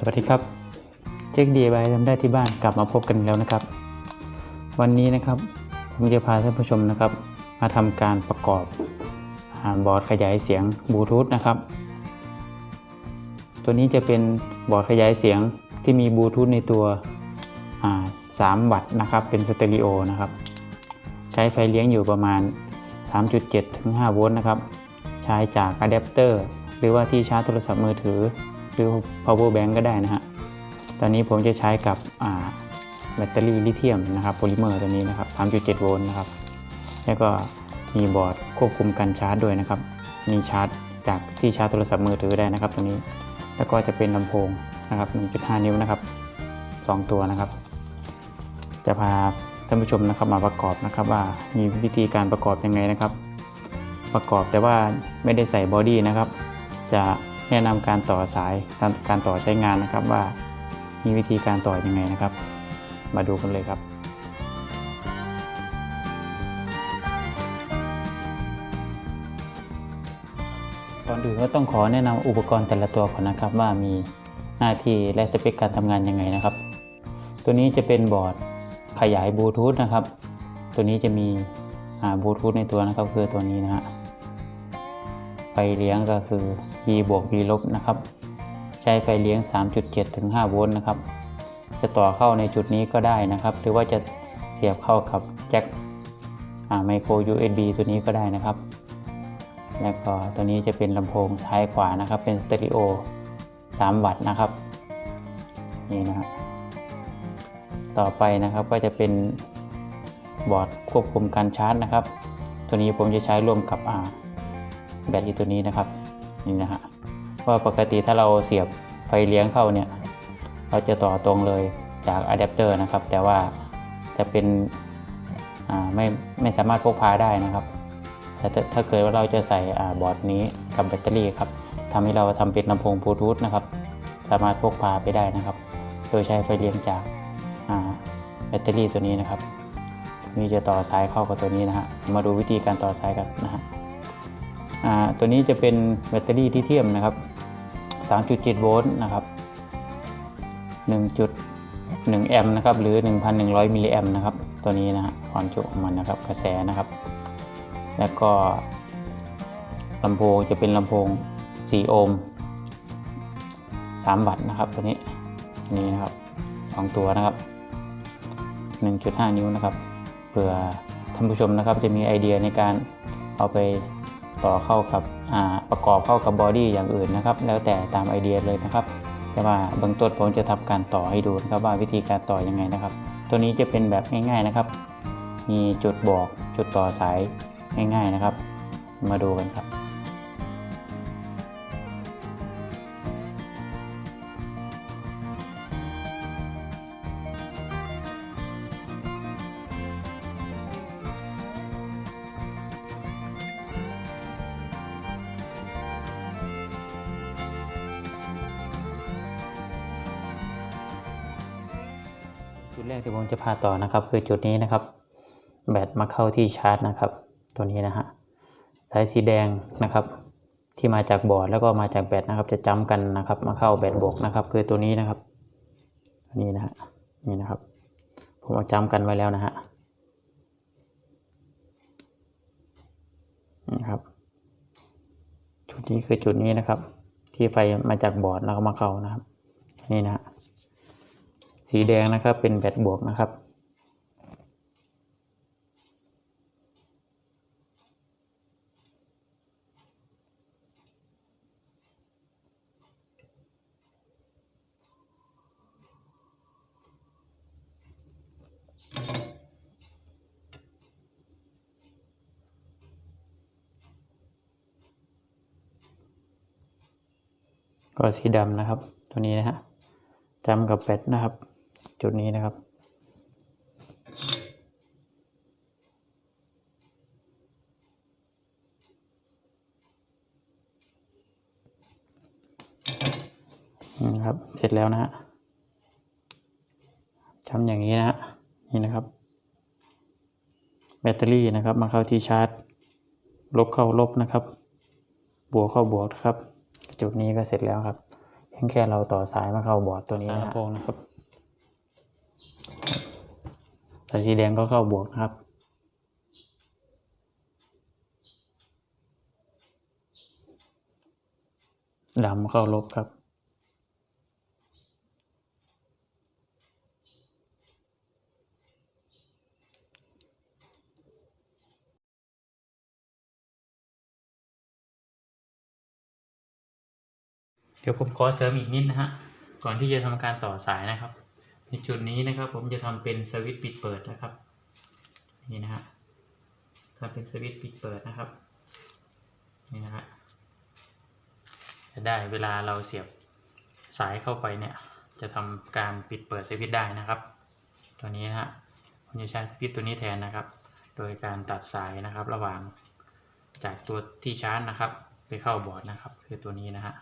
สวัสดีครับเช็ค DIY ทำได้ที่บ้านกลับมาพบกันอีกแล้วนะครับ วันนี้นะครับผมจะพาท่านผู้ชมนะครับ มาทำการประกอบอาบอร์ดขยายเสียงบลูทูธนะครับ ตัวนี้จะเป็นบอร์ดขยายเสียงที่มีบลูทูธในตัวอ่า3วัตต์นะครับ เป็นสเตอริโอนะครับ ใช้ไฟเลี้ยงอยู่ประมาณ 3.7 ถึง 5 โวลต์นะครับ ใช้จากอะแดปเตอร์หรือว่าที่ชาร์จโทรศัพท์มือถือ หรือ power bank ก็ได้นะฮะ ตอนนี้ผมจะใช้กับแบตเตอรี่ลิเธียมนะครับโพลิเมอร์ตัวนี้นะครับ 3.7 โวลต์นะครับ แล้วก็มีบอร์ดควบคุมการชาร์จด้วยนะครับ มีชาร์จจากที่ชาร์จโทรศัพท์มือถือได้นะครับตัวนี้ แล้วก็จะเป็นลำโพงนะครับ 1.5 นิ้วนะครับ 2 ตัวนะครับ จะพาท่านผู้ชมนะครับมาประกอบนะครับว่ามีวิธีการประกอบยังไงนะครับ ประกอบแต่ว่าไม่ได้ใส่บอดี้นะครับ จะ แนะนำการต่อสายการการต่อใช้งานนะครับว่ามีวิธีการต่อยังไงนะครับ มาดูกันเลยครับ ก่อนอื่นก็ต้องขอแนะนำอุปกรณ์แต่ละตัวก่อนนะครับว่ามีหน้าที่และสเปคการทำงานยังไงนะครับ ตัวนี้จะเป็นบอร์ดขยายบลูทูธนะครับ ตัวนี้จะมีบลูทูธในตัวนะครับคือตัวนี้นะฮะ ฟเลี้ยงก็คือ B บวก B ลบนะครับ ใช้ไฟเลี้ยง 3.7 ถึง 5 โวลต์นะครับ จะต่อเข้าในจุดนี้ก็ได้นะครับ หรือว่าจะเสียบเข้ากับแจ็คไมโคร USB ตัวนี้ก็ได้นะครับ แล้วก็ตัวนี้จะเป็นลำโพงซ้ายขวานะครับ เป็นสเตอริโอ 3 วัตต์นะครับ นี่นะครับต่อไปนะครับก็จะเป็นบอร์ดควบคุมการชาร์จนะครับ ตัวนี้ผมจะใช้ร่วมกับ แบตอยู่ตัวนี้นะครับนี่นะฮะว่าปกติถ้าเราเสียบไฟเลี้ยงเข้าเนี่ยเราจะต่อตรงเลยจากอะแดปเตอร์นะครับ แต่ว่าจะเป็นอ่าไม่ไม่สามารถพกพาได้นะครับแต่ถ้าเกิดว่าเราจะใส่อ่าบอร์ดนี้กับแบตเตอรี่ครับทำให้เราทำเป็นลำโพงบลูทูธนะครับ สามารถพกพาไปได้นะครับ โดยใช้ไฟเลี้ยงจากอ่าแบตเตอรี่ตัวนี้นะครับนี่จะต่อสายเข้ากับตัวนี้นะฮะมาดูวิธีการต่อสายกันนะฮะ ตัวนี้จะเป็นแบตเตอรี่ที่เทียมนะครับ 3.7 โวลต์นะครับ 1.1 แอมป์นะครับ หรือ 1,100 มิลลิแอมป์นะครับ ตัวนี้นะฮะความจุของมันนะครับ กระแสนะครับ แล้วก็ลำโพงจะเป็นลำโพง 4 โอห์ม 3 วัตต์นะครับ ตัวนี้ นี่นะครับ 2 ตัวนะครับ 1.5 นิ้วนะครับ เผื่อท่านผู้ชมนะครับจะมีไอเดียในการเอาไป ต่อเข้ากับประกอบเข้ากับบอดี้อย่างอื่นนะครับ แล้วแต่ตามไอเดียเลยนะครับ แต่ว่าเบื้องต้นผมจะทำการต่อให้ดูนะครับว่าวิธีการต่อยังไงนะครับ ตัวนี้จะเป็นแบบง่าย ๆนะครับ มีจุดบอกจุดต่อสายง่าย ๆนะครับ มาดูกันครับ แรกที่ผมจะพาต่อนะครับ คือจุดนี้นะครับ แบตมาเข้าที่ชาร์จนะครับ ตัวนี้นะฮะสายสีแดงนะครับ ที่มาจากบอร์ดแล้วก็มาจากแบตนะครับ จะจำกันนะครับ มาเข้าแบตบวกนะครับ คือตัวนี้นะครับนี้นะฮะนี่นะครับ ผมเอาจำกันไว้แล้วนะฮะนะครับจุดนี้คือจุดนี้นะครับ ที่ไฟมาจากบอร์ดแล้วก็มาเข้านะครับนี่นะฮะ สีแดงนะครับเป็นแบตบวกนะครับ ก็สีดำนะครับ ตัวนี้นะฮะจำกับแบตนะครับ จุดนี้นะครับ นะครับ เสร็จแล้วนะฮะทำอย่างนี้นะฮะนี่นะครับ แบตเตอรี่นะครับ มาเข้าที่ชาร์จ ลบเข้าลบนะครับ บวกเข้าบวกนะครับ จุดนี้ก็เสร็จแล้วครับพียงแค่เราต่อสายมาเข้าบอร์ดตัวนี้นะครับ สายสีแดงก็เข้าบวกนะครับ ดำเข้าลบครับ เดี๋ยวผมขอเสริมอีกนิดนะฮะ ก่อนที่จะทำการต่อสายนะครับ ในจุดนี้นะครับ ผมจะทำเป็นสวิตช์ปิดเปิดนะครับ นี่นะฮะทำเป็นสวิตช์ปิดเปิดนะครับ นี่นะฮะจะได้เวลาเราเสียบสายเข้าไปเนี่ย จะทำการปิดเปิดสวิตช์ได้นะครับ ตัวนี้นะฮะผมจะใช้สวิตช์ตัวนี้แทนนะครับ โดยการตัดสายนะครับระหว่างจากตัวที่ชาร์จนะครับ ไปเข้าบอร์ดนะครับ คือตัวนี้นะฮะ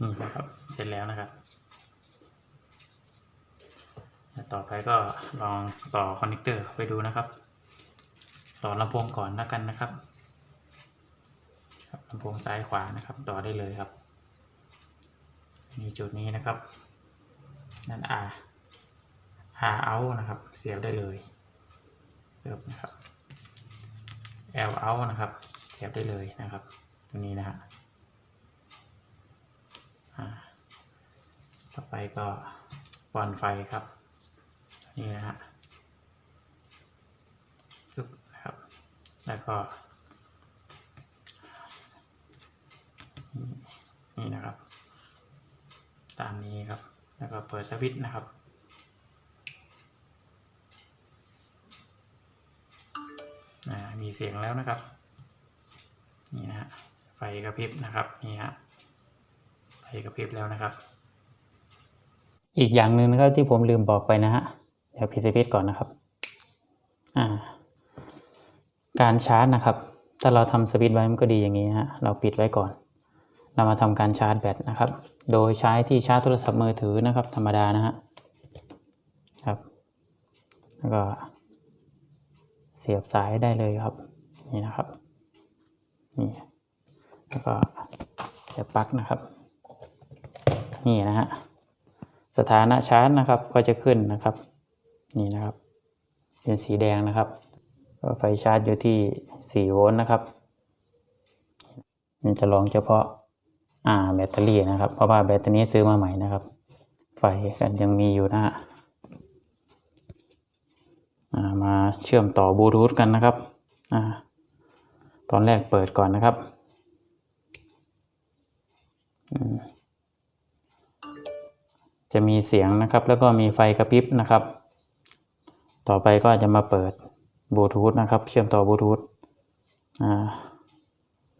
นี่นะครับ เสร็จแล้วนะครับ ต่อไปก็ลองต่อคอนเนคเตอร์ไปดูนะครับ ต่อลำโพงก่อนแล้วกันนะครับครับลำโพงซ้ายขวานะครับ ต่อได้เลยครับ มีจุดนี้นะครับ นั่น R R out นะครับ เสียบได้เลยเติบนะครับ L out นะครับ เสียบได้เลยนะครับ ตรงนี้นะฮะ อ่า ต่อไปก็ปอนไฟครับ นี่นะฮะปึ๊บครับ แล้วก็ นี่นะครับ ตามนี้ครับ แล้วก็เปิดสวิตช์นะครับอ่ามีเสียงแล้วนะครับ นี่นะฮะ ไฟกระพริบนะครับ นี่ฮะ ไฟกระพริบแล้วนะครับ อีกอย่างหนึ่งนะครับที่ผมลืมบอกไปนะฮะ เดี๋ยวพิสวิตก่อนนะครับ อ่า การชาร์จนะครับ ถ้าเราทำสวิตช์ไว้มันก็ดีอย่างนี้ฮะ เราปิดไว้ก่อน เรามาทำการชาร์จแบตนะครับ โดยใช้ที่ชาร์จโทรศัพท์มือถือนะครับ ธรรมดานะฮะ ครับ แล้วก็เสียบสายได้เลยครับ นี่นะครับ นี่ แล้วก็เสียบปลั๊กนะครับ นี่นะฮะ สถานะชาร์จนะครับ ก็จะขึ้นนะครับ นี่นะครับ เป็นสีแดงนะครับก็ไฟชาร์จอยู่ที่4โวลต์นะครับนี่จะลองเฉพาะอ่าแบตเตอรี่นะครับ เพราะว่าแบตเตอรี่ซื้อมาใหม่นะครับ ไฟกันยังมีอยู่นะฮะมาเชื่อมต่อบลูทูธกันนะครับอ่าตอนแรกเปิดก่อนนะครับอืม จะมีเสียงนะครับ แล้วก็มีไฟกระพริบนะครับ ต่อไปก็จะมาเปิดบลูทูธนะครับ เชื่อมต่อบลูทูธ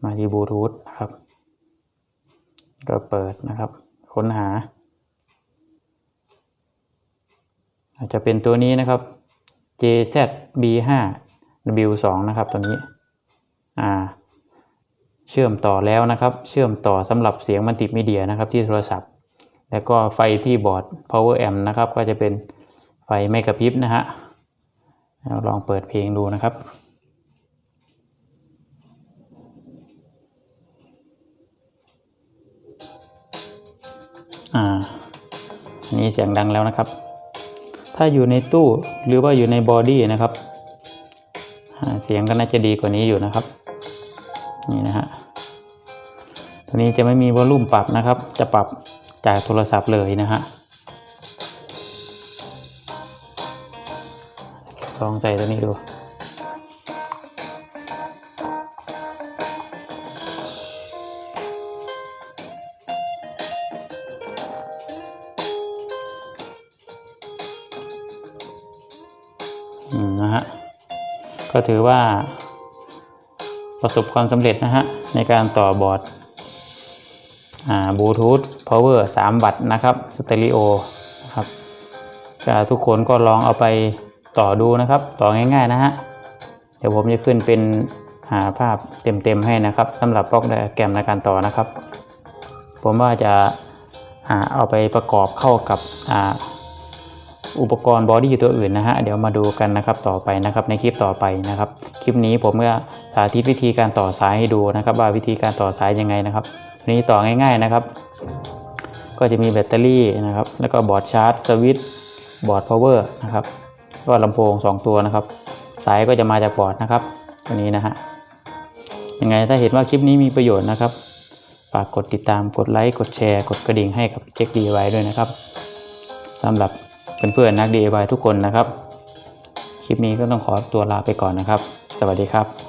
มาที่บลูทูธนะครับ ก็เปิดนะครับ ค้นหา อาจจะเป็นตัวนี้นะครับ JZB5 W2 นะครับตัวนี้อ่าเชื่อมต่อแล้วนะครับ เชื่อมต่อสำหรับเสียงมัลติมีเดียนะครับที่โทรศัพท์ แล้วก็ไฟที่บอร์ด power amp นะครับ ก็จะเป็นไฟไม่กระพริบนะฮะเราลองเปิดเพลงดูนะครับอ่าอันนี้เสียงดังแล้วนะครับ ถ้าอยู่ในตู้หรือว่าอยู่ในบอดี้นะครับ เสียงก็น่าจะดีกว่านี้อยู่นะครับ นี่นะฮะตัวนี้จะไม่มีวอลลุ่มปรับนะครับ จะปรับ จากโทรศัพท์เลยนะฮะลองใส่ตัวนี้ดูนะฮะ ก็ถือว่าประสบความสำเร็จนะฮะ ในการต่อบอร์ด บลูทูธพาวเวอร์3วัตต์นะครับสเตอริโอนะครับทุกคนก็ลองเอาไปต่อดูนะครับ ต่อง่ายๆนะฮะเดี๋ยวผมจะขึ้นเป็นหาภาพเต็มๆให้นะครับสำหรับบล็อกไดอะแกรมในการต่อนะครับ ผมว่าจะอ่าเอาไปประกอบเข้ากับอ,อุปกรณ์บอดี้ตัวอื่นนะฮะเดี๋ยวมาดูกันนะครับต่อไปนะครับในคลิปต่อไปนะครับ คลิปนี้ผมก็สาธิตวิธีการต่อสายให้ดูนะครับ ว่าวิธีการต่อสายยังไงนะครับ นี้ต่อง่ายๆนะครับ ก็จะมีแบตเตอรี่นะครับ แล้วก็บอร์ดชาร์จสวิตช์บอร์ดพาวเวอร์นะครับก็ลำโพง 2 ตัวนะครับ สายก็จะมาจากบอร์ดนะครับตัวนี้นะฮะยังไงถ้าเห็นว่าคลิปนี้มีประโยชน์นะครับฝากกดติดตามกดไลค์กดแชร์กดกระดิ่งให้กับเจ๊กดีไว้ด้วยนะครับสำหรับเพื่อนๆนัก DIY ทุกคนนะครับ คลิปนี้ก็ต้องขอตัวลาไปก่อนนะครับ สวัสดีครับ